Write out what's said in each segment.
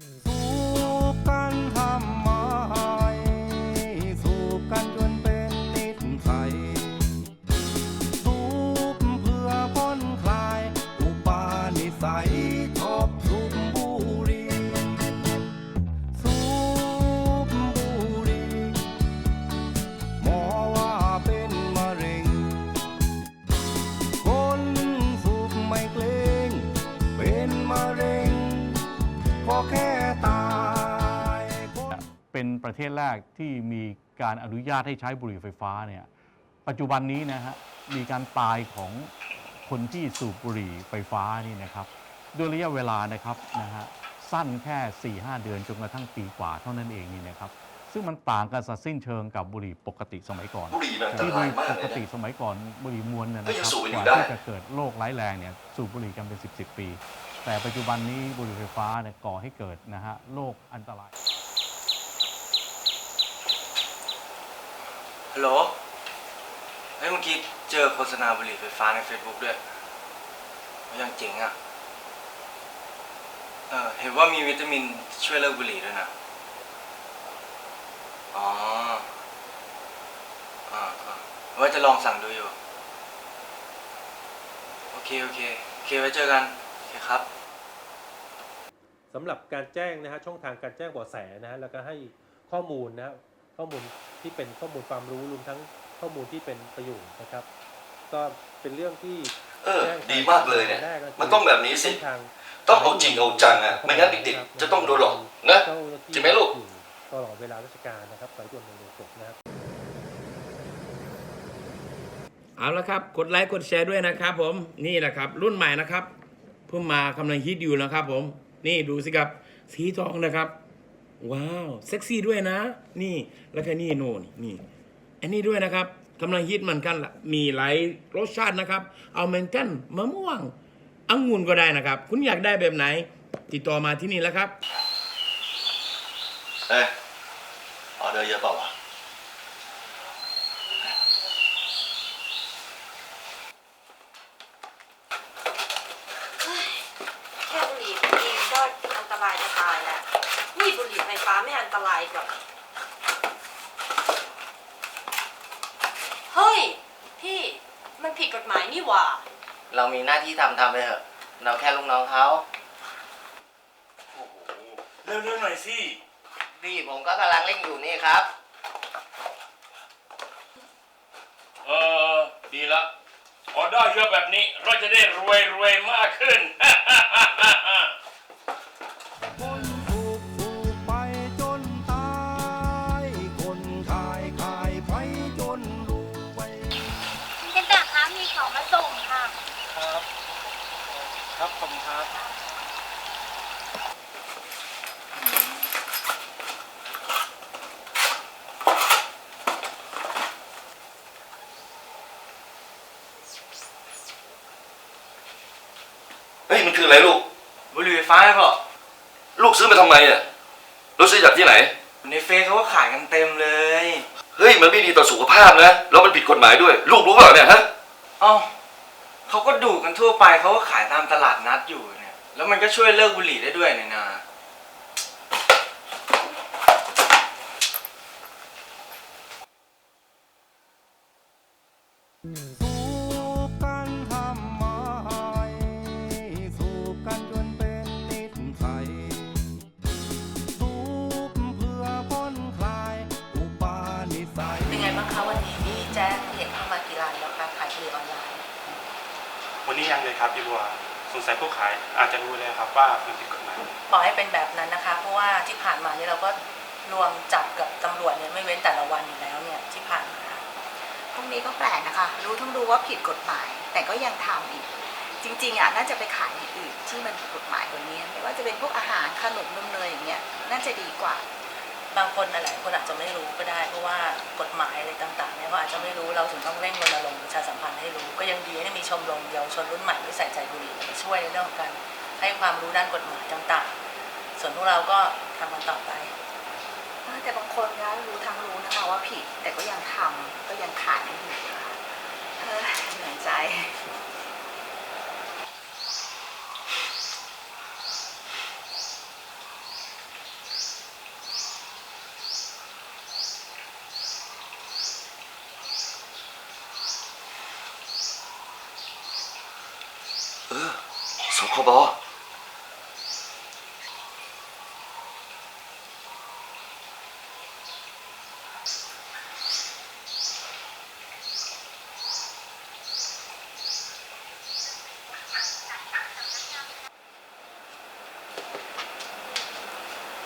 สู ป็นประเทศแรกที่มีการอนุญาตให้ใช้บุหรี่ไฟฟ้าเนี่ยปัจจุบันนี้นะฮะมีการตายของคนที่สูบบุหรี่ไฟฟ้านี่นะครับด้วยระยะเวลานะครับนะฮะสั้นแค่ 4-5 เดือนจนกระทั่งปีกว่าเท่านั้นเองนี่นะครับซึ่งมันต่างกันสัดสิ้นเชิงกับบุหรี่ปกติสมัยก่อนบุหรี่มันอันตที่บุราหยรี่มากปเลกยตินะ สมัยก่อนบุหรี่มวนเนี่ยก็นะยังครับสูบอยู่กว่าได้ ที่จะเกิดโรคร้ายแรงเนี่ยสูบบุหรี่กันเป็น 10 10 ปี แต่ปัจจุบันนี้บุหรี่ไฟฟ้าเนี่ยก่อให้เกิดนะฮะโรคอันตราย ฮัลโหล เฮ้ยเมื่อกี้เจอโฆษณาบุหรี่ไฟฟ้าใน Facebook ด้วยยังเจ๋งอะ่ะ เออเห็นว่ามีวิตามินช่วยเลิกบุหรี่ด้วยนะ อ๋ออ่าอ่าว่าจะลองสั่งดูอยู่ โอเค โอเค โอเค ไว้เจอกัน โอเคครับ สำหรับการแจ้งนะฮะช่องทางการแจ้งเบาะแสนะฮะแล้วก็ให้ข้อมูลนะฮะข้อมูล ที่เป็นข้อมูลความรู้รวมทั้งข้อมูลที่เป็นประโยชน์นะครับ ก็เป็นเรื่องที่เออแจ้งดีมากเลยเนี่ยแรก็คืมันต้องแบบนี้สิเส้ทางต้องเอาจริงเอาจังอะไม่งั้นเด็กๆจะต้องโดนหลอกนะเจ้าน้าที่จริงไหมลูกอยู่ตลอดเวลาราชการนะครับสายด่วนหนึ่งหนึ่งหกนะครับ เอาละครับ กดไลค์กดแชร์ด้วยนะครับผม นี่แหละครับ รุ่นใหม่นะครับ เพิ่งมากำลังฮิตอยู่นะครับผม นี่ดูสิครับ สีทองนะครับ ว้าวเซ็กซี่ด้วยนะ นี่แล้วก็นี่โน่นนี่อันนี้ด้วยนะครับกำลังฮิตเหมือนกันล่ะมีหลายรสชาตินะครับเอาเมนกันมะม่วงองุ่นก็ได้นะครับ คุณอยากได้แบบไหน ติดต่อมาที่นี่แล้วครับเอ้ยออเดอร์เยอะเปล่าวะแค่บุหรี่เองก็อันต รายจะตายแล้วนี่บุหรี่ไฟฟ้าไม่อันตรายกว่าเฮ้ย พี่มันผิดกฎหมายนี่หว่า เรามีหน้าที่ทำทำไปเถอะ เราแค่ลูกน้องเขาเร็วๆหน่อยสิพี่ผมก็กำลังเล่นอยู่นี่ครับ เออ ดีละออเดอร์เยอะแบบนี้ เราจะได้รวยรวยมากขึ้นคน ฟฟ้าไหมพ่อลูกซื้อมาทำไมอะลูกซื้อจากที่ไหน ในเฟซเขาก็ขายกันเต็มเลย เฮ้ยมันไม่ดีต่อสุขภาพนะแล้วมันผิดกฎหมายด้วย ลูกรู้เปล่าเนี่ยฮะเอ้าเขาก็ดูกันทั่วไปเขาก็ขายตามตลาดนัดอยู่เนี่ย แล้วมันก็ช่วยเลิกบุหรี่ได้ด้วยเนี่ยนะ แล้วคะขายบุหรี่ออนไลน์วันนี้ยังเลยครับพี่บัวสงสัยผู้ขายอาจจะรู้เลยครับว่ามันผิดกฎหมายบอกให้เป็นแบบนั้นนะคะ เพราะว่าที่ผ่านมาเนี่ยเราก็รวมจับกับตำรวจเนี่ยไม่เว้นแต่ละวันอยู่แล้วเนี่ยที่ผ่านมาพวกนี้ก็แปลกนะคะ รู้ทั้งรู้ว่าผิดกฎหมาย แต่ก็ยังทำอีก จริงๆอะน่าจะไปขายอย่างอื่นที่มันผิดกฎหมายกว่านี้ ไม่ว่าจะเป็นพวกอาหารขนมนมเนยอย่างเงี้ยน่าจะดีกว่า บางคนหลายคนอาจจะไม่รู้ก็ได้ เพราะว่ากฎหมายอะไรต่างๆเนี่ยเขาอาจจะไม่รู้เราถึงต้องเร่งรณรงค์ประชาสัมพันธ์ให้รู้ ก็ยังดีที่มีชมรมเยาวชนรุ่นใหม่ที่ใส่ใจบุหรี่มาช่วยในเรื่องของการให้ความรู้ด้านกฎหมายต่างๆ ส่วนพวกเราก็ทำมันต่อไป แต่บางคนนะรู้ทั้งรู้นะคะว่าผิดแต่ก็ยังทำก็ยังขายอยู่นะคะเออเหนื่อยใจ พ บ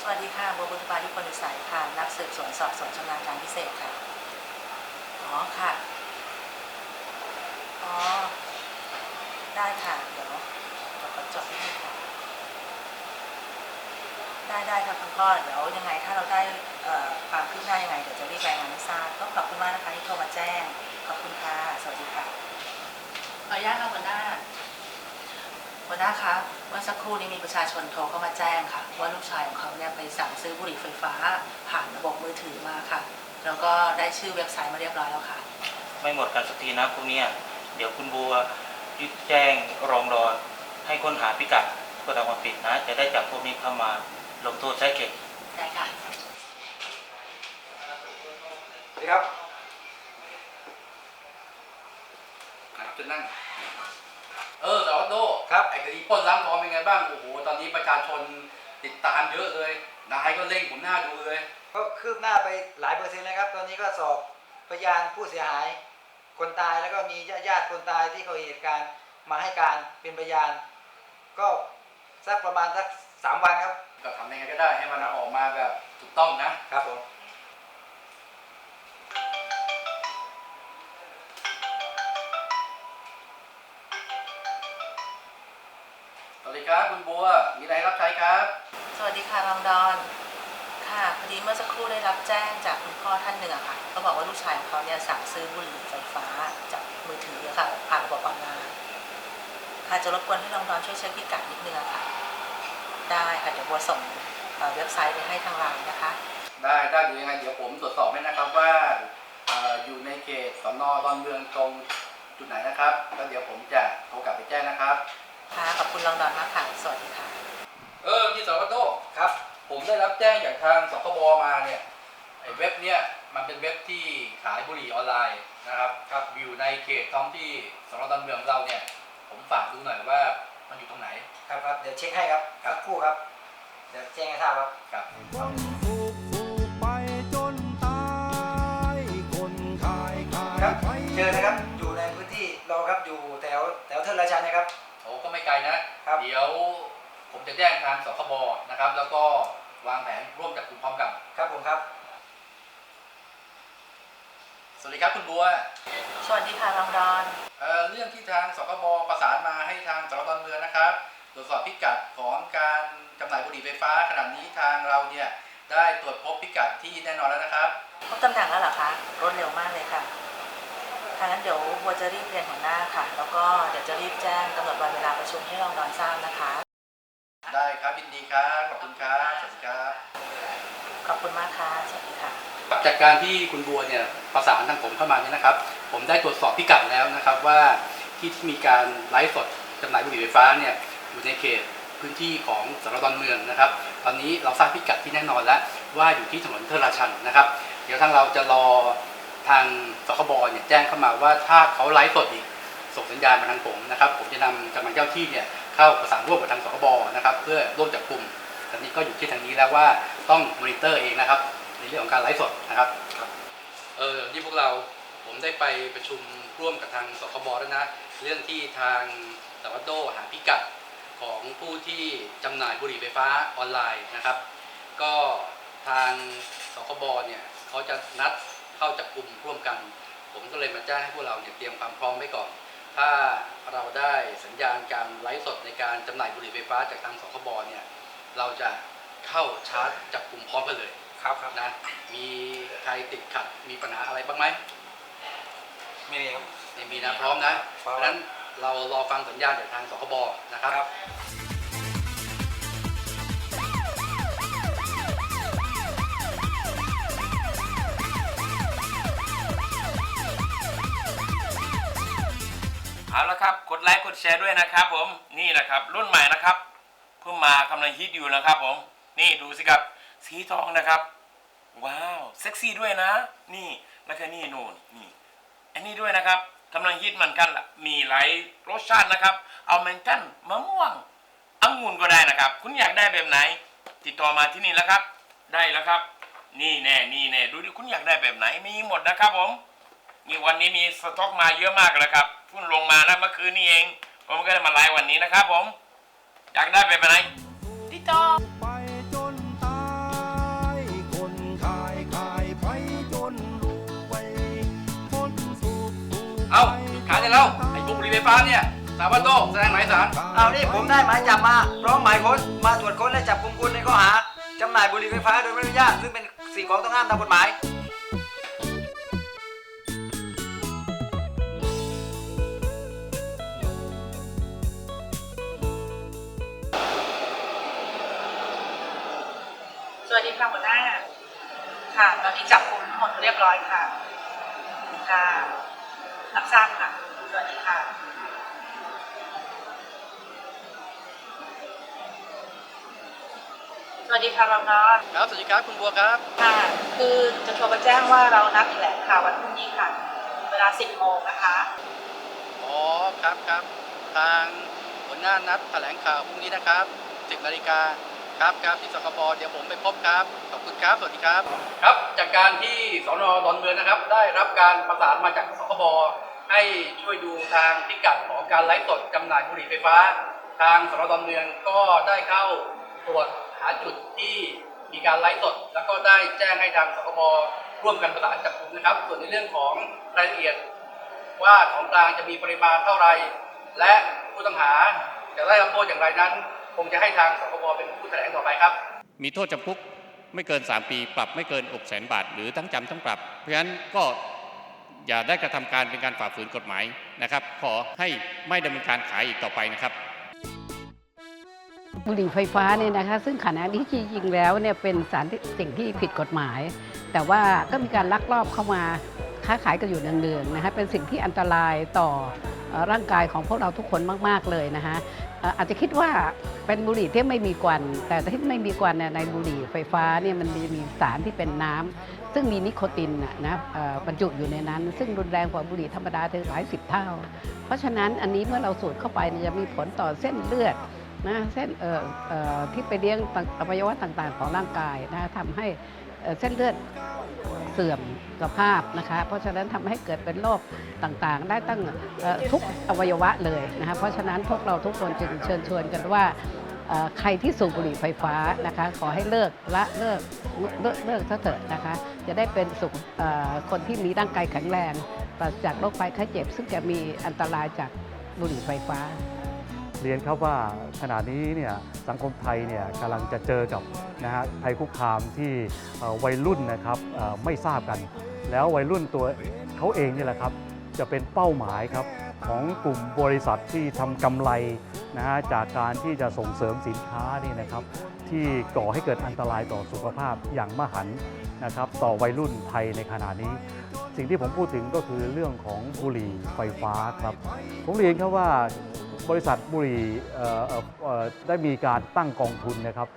สวัส ดีค่ะบัวบุญปาที่คนอิสัยค่ะ นักสืบสวนสอบสวนชำนาญการพิเศษค่ะ อ๋อค่ะ อ๋อ ได้ค่ะ เดี๋ยวเดี๋ยวขอจดให้ค่ะ ได้ได้ค่ะคุณพ่อ เดี๋ยวยังไงถ้าเราได้เอ่อความคืบหน้ายังไง เดี๋ยวจะรีบรายงานให้ทราบก็ขอบคุณมากนะคะที่โทรมาแจ้ง ขอบคุณค่ะ สวัสดีค่ะ ขออนุญาตค่ะหัวหน้าหัวหน้าคะเมื่อสักครู่นี้มีประชาชนโทรเข้ามาแจ้งค่ะ ว่าลูกชายของเขาเนี่ยไปสั่งซื้อบุหรี่ไฟฟ้า ผ่านระบบมือถือมาค่ะ แล้วก็ได้ชื่อเว็บไซต์มาเรียบร้อยแล้วค่ะ ไม่หมดกันสักทีนะพวกเนี้ยเดี๋ยวคุณบัวยึดแจ้งรองรอนให้ค้นหาพิกัดก็ทำความผิดนะ จะได้จับพวกนี้เข้ามาลงโทษใช้เข็ดได้ค่ะ สวัสดีครับจะนั่ง เออสารวัตรโดครับไอ้คดีปล้นร้านทองเป็นไงบ้างโอ้โหตอนนี้ประชาชนติดตามเยอะเลยนายก็เร่งผมหน้าดูเลย ก็คืบหน้าไปหลายเปอร์เซ็นต์แล้วครับ ตอนนี้ก็สอบพยานผู้เสียหาย คนตายแล้วก็มีญาติๆคนตายที่เขาเห็นเหตุการณ์มาให้การเป็นพยาน ก็สักประมาณสักสามวันครับ ก็ทำยังไงก็ได้ให้มันออกมาแบบถูกต้องนะครับผม ดีครับคุณบัว มีอะไรให้รับใช้ครับ สวัสดีค่ะรองดอน ค่ะพอดีเมื่อสักครู่ได้รับแจ้งจากคุณพ่อท่านหนึ่งอะค่ะเขาบอกว่าลูกชายของเขาเนี่ยสั่งซื้อบุหรี่ไฟฟ้าจากมือถืออะค่ะผ่านระบบออนไลน์ค่ะจะรบกวนให้รองดอนช่วยเช็คพิกัดนิดนึงอะค่ะ ได้ค่ะเดี๋ยวบัวส่งเอ่อเว็บไซต์ไปให้ทางไลน์นะคะ ได้ได้เดี๋ยวยังไงเดี๋ยวผมตรวจสอบให้นะครับว่าเอ่ออยู่ในเขตสนดอนเมืองตรงจุดไหนนะครับแล้วเดี๋ยวผมจะโทรกลับไปแจ้งนะครับ ค่ะขอบคุณรองดอนมากค่ะ สวัสดีค่ะ เออพี่สารวัตรโดครับ ผมได้รับแจ้งจากทางสคบมาเนี่ยไอ้เว็บเนี่ยมันเป็นเว็บที่ขายบุหรี่ออนไลน์นะครับครับอยู่ในเขตท้องที่สนดอนเมืองของเราเนี่ย ผมฝากดูหน่อยว่ามันอยู่ตรงไหน ครับครับ เดี๋ยวเช็คให้ครับสักครู่ครับ เดี๋ยวแจ้งให้ทราบครับ ครับ คนสูบสูบไปจนตายคนขายขายครับ ไป เจอนะครับ อยู่ในพื้นที่เราครับ อยู่แถวแถวเทิดราชันนะครับโอ้ก็ ไม่ไกลนะครับ เดี๋ยวผมจะแจ้งทางสคบนะครับ แล้วก็วางแผนร่วมจับกลุ่มพร้อมกัน ครับผมครับ สวัสดีครับคุณบัวสวัสดีค่ะรองดอนเอ่อเรื่องที่ทางสคบประสานมาให้ทางสรดอนเมืองนะครับ ตรวจสอบพิกัดของการจำหน่ายบุหรี่ไฟฟ้าขณะนี้ทางเราเนี่ยได้ตรวจพบพิกัดที่แน่นอนแล้วนะครับ พบตำแหน่งแล้วเหรอคะรวดเร็วมากเลยค่ะ ทางนั้นเดี๋ยวบัวจะรีบเรียนหัวหน้าค่ะ แล้วก็เดี๋ยวจะรีบแจ้งกำหนดวันเวลาประชุมให้รองดอนทราบนะคะ ได้ครับยินดีครับขอบคุณครับสวัสดีครับขอบคุณมากค่ะสวัสดีค่ะ จากการที่คุณบัวเนี่ยประสานทางผมเข้ามาเนี่ยนะครับ ผมได้ตรวจสอบพิกัดแล้วนะครับว่าที่ที่มีการไลฟ์สดจำหน่ายบุหรี่ไฟฟ้าเนี่ยอยู่ในเขตพื้นที่ของสรดอนเมืองนะครับ ตอนนี้เราทราบพิกัดที่แน่นอนแล้วว่าอยู่ที่ถนนเทอราชันนะครับ เดี๋ยวทางเราจะรอ ทางสคบเนี่ยแจ้งเข้ามาว่าถ้าเขาไลฟ์สดอีกส่งสัญญาณมาทางผมนะครับ ผมจะนำกำลังเจ้าที่เนี่ยเข้าประสานร่วมกับทางสคบนะครับเพื่อร่วมจับกลุ่มตอนนี้ก็อยู่ที่ทางนี้แล้วว่าต้องมอนิเตอร์เองนะครับ ในเรื่องของการไลฟ์สดนะครับเออนี่พวกเราผมได้ไปประชุมร่วมกับทางสคบแล้วนะเรื่องที่ทางสวัสดโดหาพิกัดของผู้ที่จำหน่ายบุหรี่ไฟฟ้าออนไลน์นะครับ ก็ทางสคบเนี่ยเขาจะนัด เข้าจับกลุ่มร่วมกัน ผมก็เลยมาแจ้งให้พวกเราเนี่ยเตรียมความพร้อมไว้ก่อน ถ้าเราได้สัญญาณการไลฟ์สดในการจำหน่ายบุหรี่ไฟฟ้าจากทางสคบเนี่ยเราจะเข้าชาร์จจับกลุ่มพร้อมกันเลยครับครับนะมีใครติดขัดมีปัญหาอะไรบ้างไหมไม่มีครับไม่มีนะพร้อมนะพเพร้อมราะฉะนั้นเรารอฟังสัญญาณจากทางสคบนะครับ เอาละครับ กดไลค์กดแชร์ด้วยนะครับผมนี่แหละครับรุ่นใหม่นะครับเพิ่งมากำลังฮิตอยู่นะครับผมนี่ดูสิครับสีทองนะครับ ว้าวเซ็กซี่ด้วยนะ นี่แล้วก็นี่นู่นนี่อันนี้ด้วยนะครับกำลังฮิตเหมือนกันละมีหลายรสชาตินะครับเอาเมนตันมะม่วงองุ่นก็ได้นะครับ คุณอยากได้แบบไหน ติดต่อมาที่นี่แล้วครับ ได้แล้วครับ นี่แน่นี่แน่ดูดิคุณอยากได้แบบไหนมีหมดนะครับผมนี่วันนี้มีสต็อกมาเยอะมากเลยครับ พุ่งลงมาแล้วเมื่อคืนนี้เอง ผมก็ได้มาไลฟ์วันนี้นะครับผม อยากได้แบบไหนติดต่อไปจนตายคนขายขายไปจนรวยคนสูบสูบเอ้าขายได้แล้วไอ้พวกบุหรี่ไฟฟ้าเนี่ยสาวบ้านโต้แสดงหมายสารเอานี่ผมได้หมายจับมาพร้อมหมายค้นมาตรวจค้นและจับกุมคุณในข้อหาจำหน่ายบุหรี่ไฟฟ้าโดยไม่อนุญาตซึ่งเป็นสิ่งของต้องห้ามตามกฎหมาย ดีค่ะหัวหน้า ค่ะ ตอนนี้จับกุมทั้งหมดเรียบร้อยค่ะ ค่ะรับทราบค่ะ สวัสดีค่ะ สวัสดีค่ะรองนอนครับสวัสดีครับคุณบัวครับค่ะ คือจะโทรมาแจ้งว่าเรานัดแถลงข่าววันพรุ่งนี้ค่ะ เวลา 10โมงนะคะ อ๋อครับครับ ทางหัวหน้านัดแถลงข่าวพรุ่งนี้นะครับ 10นาฬิกา ครับครับที่สคบเดี๋ยวผมไปพบครับ ขอบคุณครับ สวัสดีครับ ครับจากการที่สนดอนเมืองนะครับ ได้รับการประสานมาจากสคบให้ช่วยดูทางพิกัดของการไลฟ์สดจำหน่ายบุหรี่ไฟฟ้า ทางสนดอนเมืองก็ได้เข้าตรวจหาจุดที่มีการไลฟ์สด แล้วก็ได้แจ้งให้ทางสคบร่วมกันประสานจับกลุ่มนะครับ ส่วนในเรื่องของรายละเอียดว่าของกลางจะมีปริมาณเท่าไร และผู้ต้องหาจะได้รับโทษอย่างไรนั้น คงจะให้ทางสคบเป็นผู้แถลงต่อไปครับ มีโทษจำคุกไม่เกิน 3 ปี ปรับไม่เกิน6 0 0 0 0บาท หรือทั้งจำทั้งปรับ เพราะฉะนั้นก็อย่าได้กระทำการเป็นการฝ่าฝืนกฎหมายนะครับ ขอให้ไม่ดำเนินการขายอีกต่อไปนะครับบุหรี่ไฟฟ้าเนี่ยนะคะ ซึ่งขณะนี้จริงๆแล้วเนี่ยเป็นสารที่สิ่งที่ผิดกฎหมาย แต่ว่าก็มีการลักลอบเข้ามาค้าขายกันอยู่เนืองๆนะคะเป็นสิ่งที่อันตรายต่อเอ่อ ร่างกายของพวกเราทุกคนมาก ๆ เลยนะคะอาจจะคิดว่าเป็นบุหรี่ที่ไม่มีควัน แต่ที่ไม่มีควันในบุหรี่ไฟฟ้าเนี่ยมันมีมีสารที่เป็นน้ำซึ่งมีนิโคตินนะบรรจุอยู่ในนั้น ซึ่งรุนแรงกว่าบุหรี่ธรรมดาถึงหลายสิบเท่า เพราะฉะนั้นอันนี้เมื่อเราสูดเข้าไปจะมีผลต่อเส้นเลือดนะเส้นที่ไปเลี้ยงอวัยวะต่างๆ ของร่างกายนะทำให้เส้นเลือด เสื่อมสภาพนะคะ เพราะฉะนั้นทำให้เกิดเป็นโรคต่างๆ ได้ตั้งทุกอวัยวะเลยนะคะเพราะฉะนั้นพวกเราทุกคนจึงเชิญชวนกันว่าใครที่สูบบุหรี่ไฟฟ้านะคะ ขอให้เลิกละเลิกเลิกเลิกเถอะนะคะ จะได้เป็นสุขคนที่มีร่างกายแข็งแรงปราศจากโรคภัยไข้เจ็บ ซึ่งจะมีอันตรายจากบุหรี่ไฟฟ้า เรียนครับว่าขณะนี้เนี่ยสังคมไทยเนี่ยกำลังจะเจอกับนะฮะภัยคุกคามที่วัยรุ่นนะครับไม่ทราบกัน แล้ววัยรุ่นตัวเขาเองนี่แหละครับ จะเป็นเป้าหมายครับของกลุ่มบริษัทที่ทำกำไรนะฮะจากการที่จะส่งเสริมสินค้านี่นะครับ ที่ก่อให้เกิดอันตรายต่อสุขภาพอย่างมหันนะครับ ต่อวัยรุ่นไทยในขณะนี้ สิ่งที่ผมพูดถึงก็คือเรื่องของบุหรี่ไฟฟ้าครับ ผมเรียนครับว่า บริษัทบุรีได้มีการตั้งกองทุนนะครับ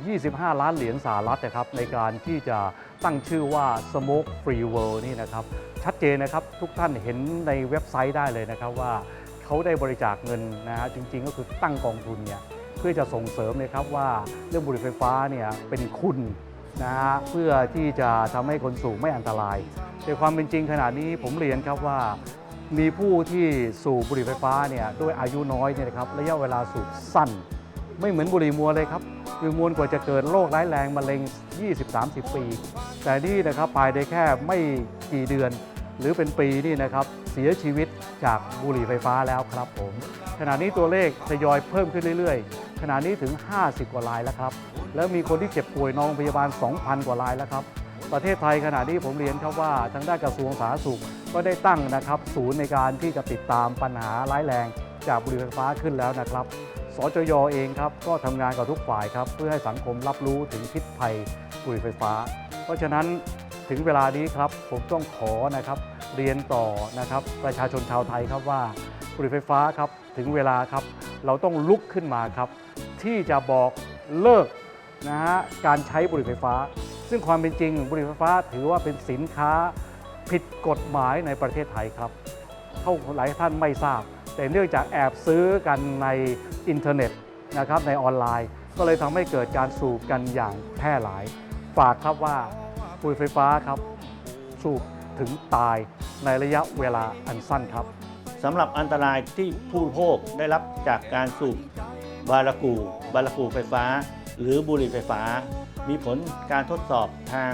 25 ล้านเหรียญสหรัฐนะครับในการที่จะตั้งชื่อว่า Smoke Free World นี่นะครับ ชัดเจนนะครับทุกท่านเห็นในเว็บไซต์ได้เลยนะครับว่าเขาได้บริจาคเงินนะฮะจริงๆก็คือตั้งกองทุนเนี่ยเพื่อจะส่งเสริมเลยครับว่าเรื่องบุหรี่ไฟฟ้าเนี่ยเป็นคุณนะฮะเพื่อที่จะทำให้คนสูบไม่อันตรายในความเป็นจริงขณะนี้ผมเรียนครับว่า มีผู้ที่สูบบุหรี่ไฟฟ้าเนี่ยด้วยอายุน้อยเนี่ยนะครับระยะเวลาสูบสั้น ไม่เหมือนบุหรี่มวลเลยครับบุหรี่มวลกว่าจะเกิดโรคร้ายแรงมะเร็ง 20-30 ปี แต่นี่นะครับภายในแค่ไม่กี่เดือน หรือเป็นปีนี่นะครับเสียชีวิตจากบุหรี่ไฟฟ้าแล้วครับผมขณะนี้ตัวเลขทยอยเพิ่มขึ้นเรื่อยๆ ขณะนี้ถึง 50 กว่ารายแล้วครับแล้วมีคนที่เจ็บป่วยนอนโรงพยาบาล 2,000 กว่ารายแล้วครับ ประเทศไทยขณะนี้ผมเรียนครับว่าทางด้านกระทรวงสาธารณสุขก็ได้ตั้งนะครับศูนย์ในการที่จะติดตามปัญหาร้ายแรง จากบุหรี่ไฟฟ้าขึ้นแล้วนะครับ สจยเองครับก็ทำงานกับทุกฝ่ายครับเพื่อให้สังคมรับรู้ถึงพิษภัยบุหรี่ไฟฟ้า เพราะฉะนั้นถึงเวลานี้ครับผมต้องขอนะครับเรียนต่อนะครับประชาชนชาวไทยครับว่าบุหรี่ไฟฟ้าครับถึงเวลาครับเราต้องลุกขึ้นมาครับที่จะบอกเลิกนะฮะการใช้บุหรี่ไฟฟ้า ซึ่งความเป็นจริงบุหรี่ไฟฟ้าถือว่าเป็นสินค้าผิดกฎหมายในประเทศไทยครับเท่าหลายท่านไม่ทราบ แต่เนื่องจากแอบซื้อกันในอินเทอร์เน็ตนะครับในออนไลน์ ก็เลยทำให้เกิดการสูบกันอย่างแพร่หลาย ฝากครับว่าบุหรี่ไฟฟ้าครับ สูบถึงตายในระยะเวลาอันสั้นครับสำหรับอันตรายที่ผู้โภคได้รับจากการสูบบารากู บารากูไฟฟ้า หรือบุหรี่ไฟฟ้า มีผลการทดสอบทาง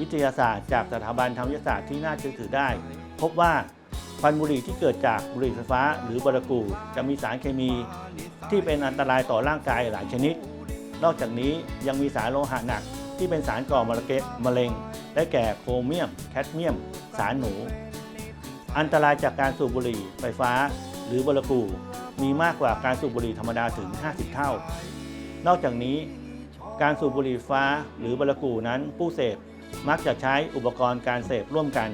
วิทยาศาสตร์ จากสถาบันทางวิทยาศาสตร์ที่น่าเชื่อถือได้ พบว่าควันบุหรี่ที่เกิดจากบุหรี่ไฟฟ้า หรือบรากูจะมีสารเคมีที่เป็นอันตรายต่อร่างกายหลายชนิด นอกจากนี้ยังมีสารโลหะหนักที่เป็นสารก่อมะเร็งมะเร็ง ได้แก่โครเมียม แคดเมียม สารหนู อันตรายจากการสูบบุหรี่ไฟฟ้า หรือบรากูมีมากกว่าการสูบบุหรี่ธรรมดาถึง 50 เท่า นอกจากนี้ การสูบบุหรี่ไฟฟ้าหรือบรกูนั้นผู้เสพมักจะใช้อุปกรณ์การเสพร่วมกัน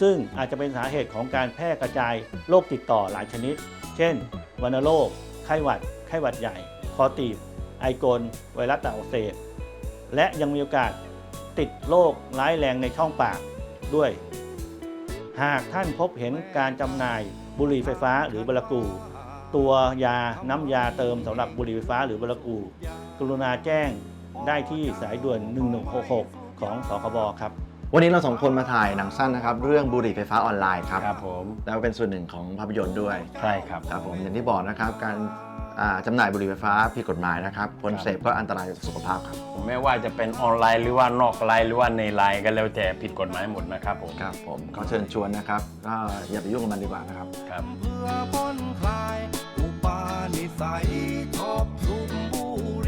ซึ่งอาจจะเป็นสาเหตุของการแพร่กระจายโรคติดต่อหลายชนิด เช่นวัณโรค ไข้หวัด ไข้หวัดใหญ่ คอตีบ ไอกล ไวรัสตับอักเสบ และยังมีโอกาสติดโรคร้ายแรงในช่องปากด้วย หากท่านพบเห็นการจำหน่ายบุหรี่ไฟฟ้าหรือบรกู ตัวยาน้ำยาเติมสำหรับบุหรี่ไฟฟ้าหรือบรกู กรุณาแจ้งได้ที่สายด่วน 1166 ของสคบครับ วันนี้เราสองคนมาถ่ายหนังสั้นนะครับ เรื่องบุหรี่ไฟฟ้าออนไลน์ครับครับผมแล้วเป็นส่วนหนึ่งของภาพยนตร์ด้วยใช่ครับ ครับผมอย่างที่บอกนะครับการอ่าจำหน่ายบุหรี่ไฟฟ้าผิดกฎหมายนะครับคนเสพก็อันตรายต่อสุขภาพครับ ไม่ว่าจะเป็นออนไลน์หรือว่านอกไลน์หรือว่าในไลน์ก็แล้วแต่ผิดกฎหมายหมดนะครับผมครับผมก็เชิญชวนนะครับก็อย่าไปยุ่งกับมันดีกว่านะครับ ครับเพื่อผ่อนคลายอุปาณิสัยชอบสูบบุหรี่